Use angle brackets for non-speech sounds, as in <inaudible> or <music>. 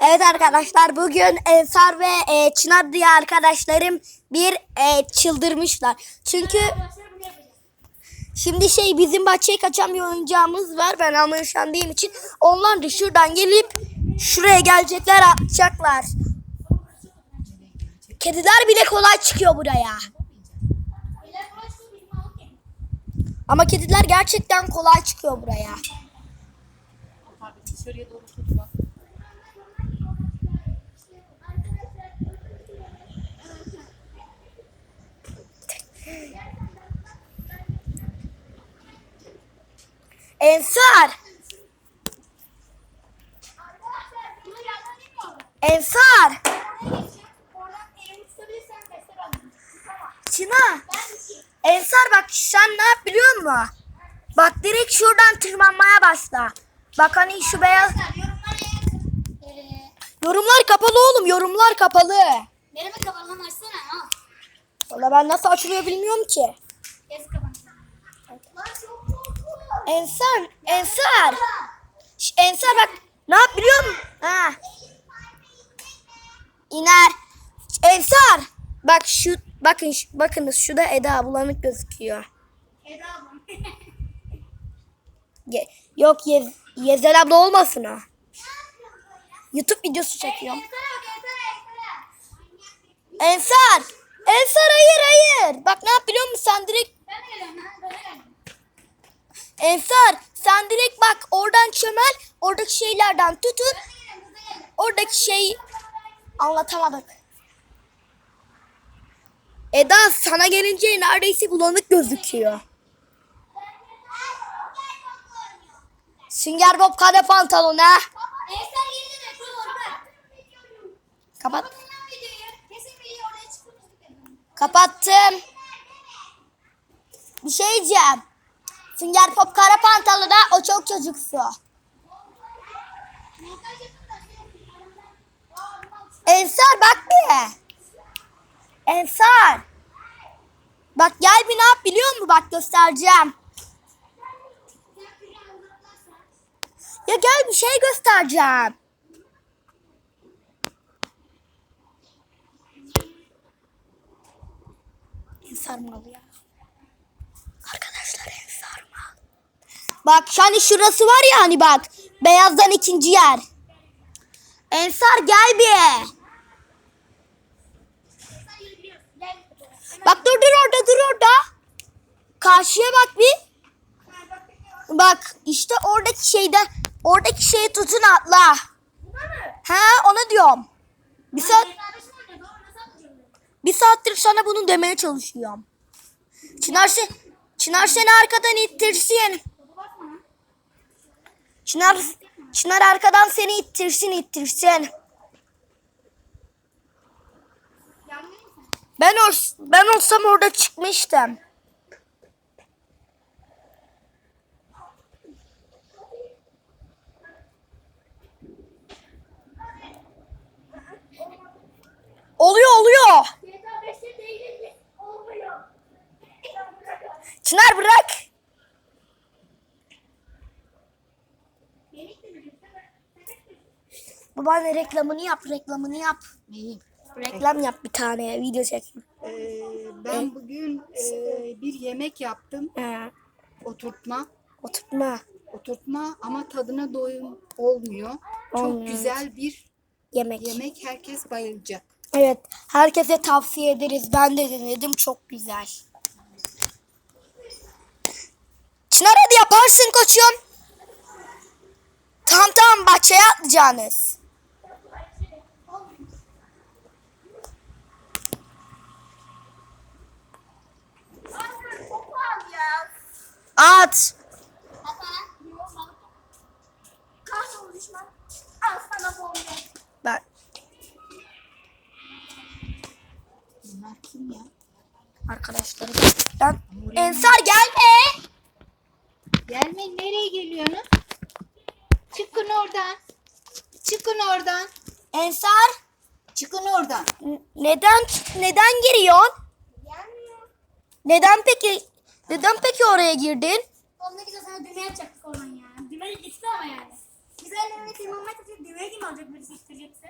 Evet arkadaşlar bugün Ensar ve e, Çınar diye arkadaşlarım bir e, çıldırmışlar. Çünkü şimdi şey bizim bahçeye kaçan bir oyuncağımız var. Ben anlaşandığım için onlar da şuradan gelip şuraya gelecekler atacaklar. Kediler bile kolay çıkıyor buraya. Ama kediler gerçekten kolay çıkıyor buraya. Dışarıya doğru. Ensar! Ensar! Çınar! Ensar bak sen ne yap biliyor musun? Bak direkt şuradan tırmanmaya başla. Bak hani şu beyaz... Yorumlar kapalı oğlum yorumlar kapalı. Merhaba kapalı açsana al. Valla ben nasıl açılıyor bilmiyorum ki. Ensar, Ensar. Şş, Ensar bak ne yap biliyor musun? Ha. İner. Ensar. Bak şu bakın şu- bakınız şurada Eda bulanık gözüküyor. Eda. <laughs> Ye- yok Yez Yezel abla olmasın o. YouTube videosu çekiyorum. Ensar. Ensar hayır hayır. Bak ne yap biliyor musun sen direkt Ben de geliyorum ha. Ben de geliyorum. Ensar sen direkt bak oradan çömel oradaki şeylerden tutun. Oradaki şeyi anlatamadık. Eda sana gelince neredeyse bulanık gözüküyor. Sünger Bob kare pantolon ha. Kapat. Kapatın lan videoyu. Kesin video oraya çıkmıştık. Kapattım. Bir şey diyeceğim. Sünger Bob kare pantolon ha. O çok çocuksu. Da Ensar bak bir. Ensar. Bak gel bir ne yap biliyor musun? Bak göstereceğim. Ya gel bir şey göstereceğim. Ensar malı ya. Arkadaşlar ensar mal. Bak hani şurası var ya hani bak. Beyazdan ikinci yer. Ensar gel bir. Bak dur dur orada dur orada. Karşıya bak bir. Bak, işte oradaki şeyde oradaki şeyi tutun atla. Ha onu diyorum. Bir saat bir saattir sana bunu demeye çalışıyorum. Çınar, se Çınar seni arkadan ittirsin. Çınar, Çınar arkadan seni ittirsin ittirsin. Sen? Ben ol, ben olsam orada çıkmıştım. Çınar bırak. Babaanne reklamını yap reklamını yap. Reklam yap bir tane video çek. Ee, ben bugün e, bir yemek yaptım. Ha, Oturtma. oturtma Oturtma ama tadına doyum olmuyor. Çok Olmuyor. güzel bir yemek. yemek. Herkes bayılacak. Evet herkese tavsiye ederiz. Ben de denedim çok güzel. Çınar hadi yaparsın koçum. Tamam tamam bahçeye atlayacaksınız. At. Ben Bunlar kim ya? arkadaşlarım. Ben Ensar. Gelme nereye geliyorsunuz? Çıkın oradan. Çıkın oradan. Ensar Çıkın oradan. neden neden giriyorsun? Gelmiyor. Neden peki neden peki oraya girdin? Ne güzel sana düğme yapacaktık oradan ya. Düğme gitti ama yani. Güzel evet imam hatipte düğme gibi olacak birisi isteyecekse?